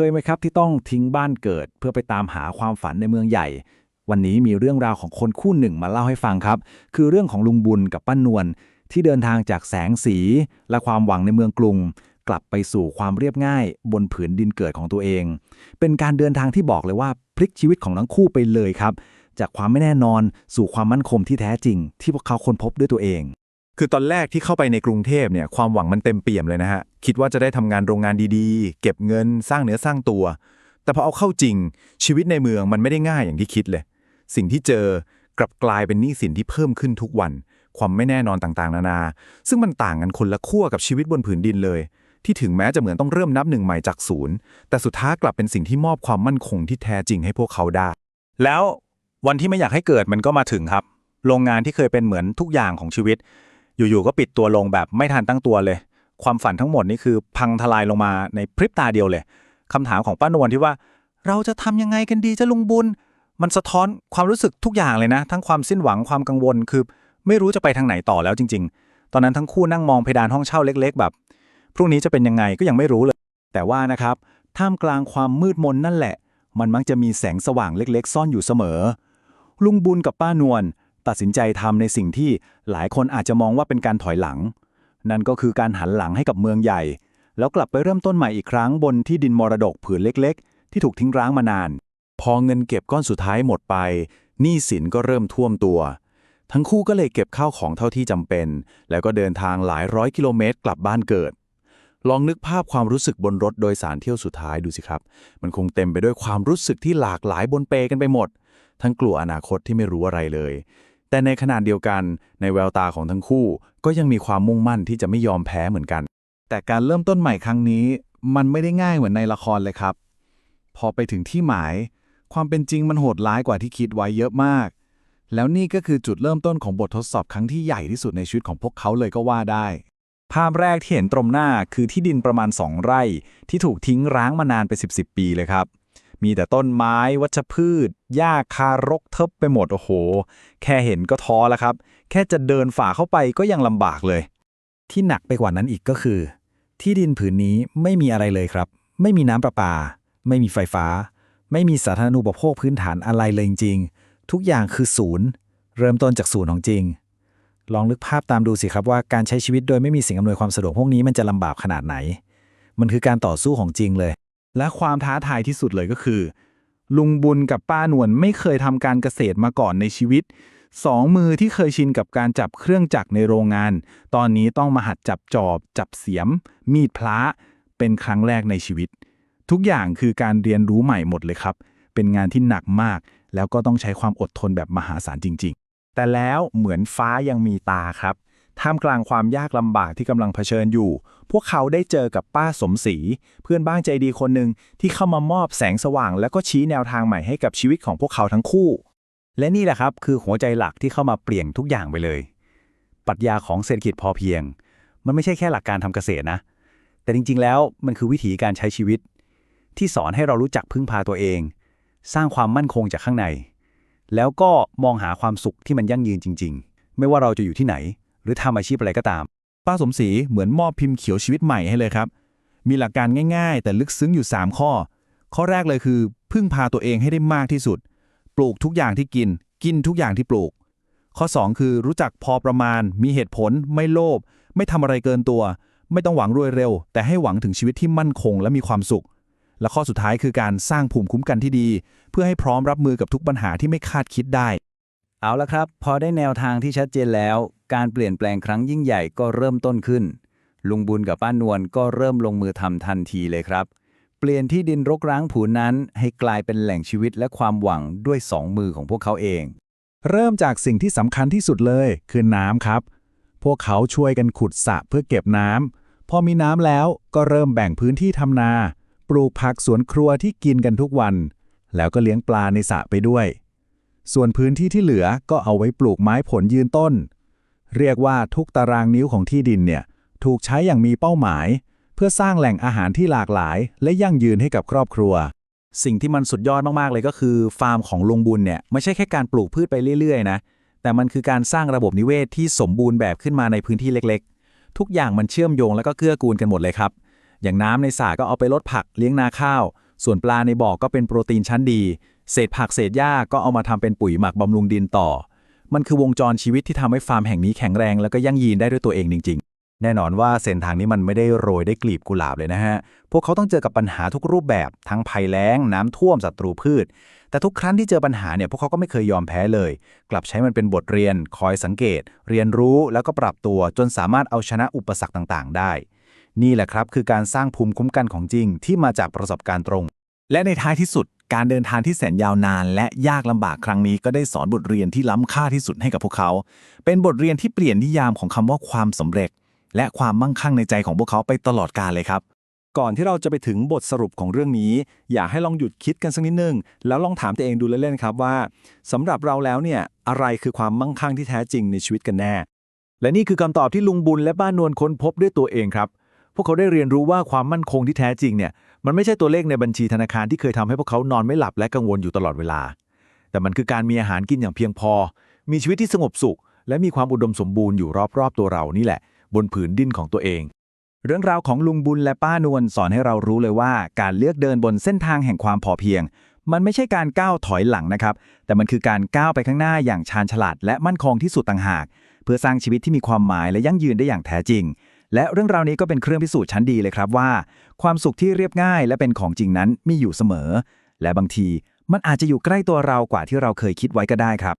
เคยไหมครับที่ต้องทิ้งบ้านเกิด เพื่อไปตามหาความฝันในเมืองใหญ่ วันนี้มีเรื่องราวของคนคู่หนึ่งมาเล่าให้ฟังครับ คือเรื่องของลุงบุญกับป้านวลที่เดินทางจากแสงสี และความหวังในเมืองกรุง กลับไปสู่ความเรียบง่าย บนผืนดินเกิดของตัวเอง เป็นการเดินทางที่บอกเลยว่าพลิกชีวิตของทั้งคู่ไปเลยครับ จากความไม่แน่นอนสู่ความมั่นคงที่แท้จริง ที่พวกเขาค้นพบด้วยตัวเอง คือตอนแรกที่เข้าไปในกรุงเทพเนี่ยความหวังมันเต็มเปี่ยมเลยนะฮะ คิดว่าจะได้ทำงานโรงงานดีๆ เก็บเงินสร้างเนื้อสร้างตัว แต่พอเอาเข้าจริง ชีวิตในเมืองมันไม่ได้ง่ายอย่างที่คิดเลย สิ่งที่เจอกลับกลายเป็นหนี้สินที่เพิ่มขึ้นทุกวัน ความไม่แน่นอนต่างๆ นานา ซึ่งมันต่างกันคนละขั้วกับชีวิตบนผืนดินเลย ที่ถึงแม้จะเหมือนต้องเริ่มนับหนึ่งใหม่จากศูนย์แต่สุดท้ายกลับเป็นสิ่งที่มอบความมั่นคงที่แท้จริงให้พวกเขาได้ แล้ววันที่ไม่อยากให้เกิดมันก็มาถึงครับ โรงงานที่เคยเป็นเหมือนทุกอย่างของชีวิต อยู่ๆก็ปิดตัวลงแบบไม่ทันตั้งตัวเลย ความฝันทั้งหมดนี่คือพังทลายลงมาในพริบตาเดียวเลยคำถามของป้านวลที่ว่า เราจะทำยังไงกันดีจะลุงบุญ มันสะท้อนความรู้สึกทุกอย่างเลยนะ ทั้งความสิ้นหวังความกังวลคือ ไม่รู้จะไปทางไหนต่อแล้วจริง ๆ ตอนนั้นทั้งคู่นั่งมองเพดานห้องเช่าเล็ก ๆ แบบพรุ่งนี้จะเป็นยังไงก็ยังไม่รู้เลย แต่ว่านะครับท่ามกลางความมืดมนนั่นแหละ มันมักจะมีแสงสว่างเล็ก ๆ ซ่อนอยู่เสมอ ลุงบุญกับป้านวล ตัดสินใจทำในสิ่งที่หลายคนอาจจะมองว่าเป็นการถอยหลัง นั่นก็คือการหันหลังให้กับเมืองใหญ่ แล้วกลับไปเริ่มต้นใหม่อีกครั้งบนที่ดินมรดกผืนเล็ก ๆ ที่ถูกทิ้งร้างมานาน พอเงินเก็บก้อนสุดท้ายหมดไปหนี้สินก็เริ่มท่วมตัว ทั้งคู่ก็เลยเก็บข้าวของเท่าที่จำเป็น แล้วก็เดินทางหลายร้อยกิโลเมตรกลับบ้านเกิดลองนึกภาพความรู้สึกบนรถโดยสารเที่ยวสุดท้ายดูสิครับ มันคงเต็มไปด้วยความรู้สึกที่หลากหลายบนเปกันไปหมด ทั้งกลัวอนาคตที่ไม่รู้อะไรเลย แต่ในขณะเดียวกันในแววตาของทั้งคู่ ก็ยังมีความมุ่งมั่นที่จะไม่ยอมแพ้เหมือนกัน แต่การเริ่มต้นใหม่ครั้งนี้ มันไม่ได้ง่ายเหมือนในละครเลยครับ พอไปถึงที่หมาย ความเป็นจริงมันโหดร้ายกว่าที่คิดไว้เยอะมาก แล้วนี่ก็คือจุดเริ่มต้นของบททดสอบครั้งที่ใหญ่ที่สุดในชีวิตของพวกเขาเลยก็ว่าได้ ภาพแรกที่เห็นตรงหน้าคือที่ดินประมาณ 2 ไร่ ที่ถูกทิ้งร้างมานานไป 10 10 ปีเลยครับ มีแต่ต้นไม้ วัชพืช หญ้าคารกเทบไปหมด โอ้โห แค่เห็นก็ท้อแล้วครับ แค่จะเดินฝ่าเข้าไปก็ยังลำบากเลย ที่หนักไปกว่านั้นอีกก็คือ ที่ดินผืนนี้ไม่มีอะไรเลยครับ ไม่มีน้ำประปา ไม่มีไฟฟ้า ไม่มีสาธารณูปโภคพื้นฐานอะไรเลยจริงๆทุกอย่างคือศูนย์ เริ่มต้นจากศูนย์ของจริง ลองนึกภาพตามดูสิครับว่าการใช้ชีวิตโดยไม่มีสิ่งอำนวยความสะดวกพวกนี้มันจะลำบากขนาดไหน มันคือการต่อสู้ของจริงเลย และความท้าทายที่สุดเลยก็คือ ลุงบุญกับป้านวลไม่เคยทำการเกษตรมาก่อนในชีวิต สองมือที่เคยชินกับการจับเครื่องจักรในโรงงาน ตอนนี้ต้องมาหัดจับจอบ จับเสียม มีดพระเป็นครั้งแรกในชีวิต ทุกอย่างคือการเรียนรู้ใหม่หมดเลยครับ เป็นงานที่หนักมาก แล้วก็ต้องใช้ความอดทนแบบมหาศาลจริง ๆ แต่แล้วเหมือนฟ้ายังมีตาครับ ท่ามกลางความยากลำบากที่กำลังเผชิญอยู่ พวกเขาได้เจอกับป้าสมศรีเพื่อนบ้านใจดีคนหนึ่งที่เข้ามามอบแสงสว่าง แล้วก็ชี้แนวทางใหม่ให้กับชีวิตของพวกเขาทั้งคู่ และนี่แหละครับคือหัวใจหลักที่เข้ามาเปลี่ยนทุกอย่างไปเลย ปรัชญาของเศรษฐกิจพอเพียง มันไม่ใช่แค่หลักการทำเกษตรนะ แต่จริงๆ แล้วมันคือวิธีการใช้ชีวิต ที่สอนให้เรารู้จักพึ่งพาตัวเอง สร้างความมั่นคงจากข้างใน แล้วก็มองหาความสุขที่มันยั่งยืนจริง ๆ ไม่ว่าเราจะอยู่ที่ไหน รือทำอาชีพอะไรก็ตาม ป้าสมศรีเหมือนมอบพิมพ์เขียวชีวิตใหม่ให้เลยครับ มีหลักการง่าย ๆ แต่ลึกซึ้งอยู่ 3 ข้อ ข้อแรกเลยคือ พึ่งพาตัวเองให้ได้มากที่สุด ปลูกทุกอย่างที่กิน กินทุกอย่างที่ปลูก ข้อ 2 คือรู้จักพอประมาณ มีเหตุผล ไม่โลภไม่ทำอะไรเกินตัว ไม่ต้องหวังรวยเร็ว แต่ให้หวังถึงชีวิตที่มั่นคงและมีความสุข และข้อสุดท้ายคือการสร้างภูมิคุ้มกันที่ดี เพื่อให้พร้อมรับมือกับทุกปัญหาที่ไม่คาดคิดได้ เอาละครับ พอได้แนวทางที่ชัดเจนแล้ว การเปลี่ยนแปลงครั้งยิ่งใหญ่ก็เริ่มต้นขึ้น ลุงบุญกับป้านวลก็เริ่มลงมือทำทันทีเลยครับ เปลี่ยนที่ดินรกร้างผูนนั้น ให้กลายเป็นแหล่งชีวิตและความหวังด้วยสองมือของพวกเขาเอง เริ่มจากสิ่งที่สำคัญที่สุดเลยคือน้ำครับ พวกเขาช่วยกันขุดสระเพื่อเก็บน้ำพอมีน้ำแล้วก็เริ่มแบ่งพื้นที่ทำนา ปลูกผักสวนครัวที่กินกันทุกวัน แล้วก็เลี้ยงปลาในสระไปด้วย ส่วนพื้นที่ที่เหลือก็เอาไว้ปลูกไม้ผลยืนต้น เรียกว่าทุกตารางนิ้วของที่ดินเนี่ยถูกใช้อย่างมีเป้าหมาย เพื่อสร้างแหล่งอาหารที่หลากหลาย และยั่งยืนให้กับครอบครัว สิ่งที่มันสุดยอดมาก ๆ เลยก็คือ ฟาร์มของลุงบุญเนี่ยไม่ใช่แค่การปลูกพืชไปเรื่อย ๆ นะ แต่มันคือการสร้างระบบนิเวศที่สมบูรณ์แบบขึ้นมาในพื้นที่เล็กๆ ทุกอย่างมันเชื่อมโยงแล้วก็เกื้อกูลกันหมดเลยครับ อย่างน้ำในสระก็เอาไปลดผักเลี้ยงนาข้าว ส่วนปลาในบ่อก็เป็นโปรตีนชั้นดี เศษผักเศษหญ้าก็เอามาทำเป็นปุ๋ยหมักบำรุงดินต่อ มันคือวงจรชีวิตที่ทำให้ฟาร์มแห่งนี้แข็งแรงแล้วก็ยั่งยืนได้ด้วยตัวเองจริง ๆ แน่นอนว่าเส้นทางนี้มันไม่ได้โรยได้กลีบกุหลาบเลยนะฮะ พวกเขาต้องเจอกับปัญหาทุกรูปแบบทั้งภัยแล้ง น้ำท่วมศัตรูพืช แต่ทุกครั้งที่เจอปัญหาเนี่ยพวกเขาก็ไม่เคยยอมแพ้เลย กลับใช้มันเป็นบทเรียน คอยสังเกต เรียนรู้แล้วก็ปรับตัวจนสามารถเอาชนะอุปสรรคต่างๆ ได้ นี่แหละครับคือการสร้างภูมิคุ้มกันของจริงที่มาจากประสบการณ์ตรง และในท้ายที่สุดการเดินทางที่แสนยาวนาน และยากลำบากครั้งนี้ก็ได้สอนบทเรียนที่ล้ำค่าที่สุดให้กับพวกเขา เป็นบทเรียนที่เปลี่ยนนิยามของคำว่าความสำเร็จ และความมั่งคั่งในใจของพวกเขาไปตลอดกาลเลยครับ ก่อนที่เราจะไปถึงบทสรุปของเรื่องนี้ อยากให้ลองหยุดคิดกันสักนิดนึง แล้วลองถามตัวเองดูเล่นๆครับว่าสำหรับเราแล้วเนี่ยอะไรคือความมั่งคั่งที่แท้จริงในชีวิตกันแน่ และนี่คือคำตอบที่ลุงบุญและป้านวลค้นพบด้วยตัวเองครับ วกเขาได้เรียนรู้ว่าความมั่นคงที่แท้จริงเนี่ย มันไม่ใช่ตัวเลขในบัญชีธนาคารที่เคยทำให้พวกเขานอนไม่หลับและกังวลอยู่ตลอดเวลา แต่มันคือการมีอาหารกินอย่างเพียงพอ มีชีวิตที่สงบสุข และมีความอุดมสมบูรณ์อยู่รอบๆ ตัวเรานี่แหละ บนผืนดินของตัวเอง เรื่องราวของลุงบุญและป้านวลสอนให้เรารู้เลยว่า การเลือกเดินบนเส้นทางแห่งความพอเพียง มันไม่ใช่การก้าวถอยหลังนะครับ แต่มันคือการก้าวไปข้างหน้าอย่างชาญฉลาดและมั่นคงที่สุดต่างหาก เพื่อสร้างชีวิตที่มีความหมายและยั่งยืนได้อย่างแท้จริง และเรื่องราวนี้ก็เป็นเครื่องพิสูจน์ชั้นดีเลยครับว่า ความสุขที่เรียบง่ายและเป็นของจริงนั้นมีอยู่เสมอ และบางทีมันอาจจะอยู่ใกล้ตัวเรากว่าที่เราเคยคิดไว้ก็ได้ครับ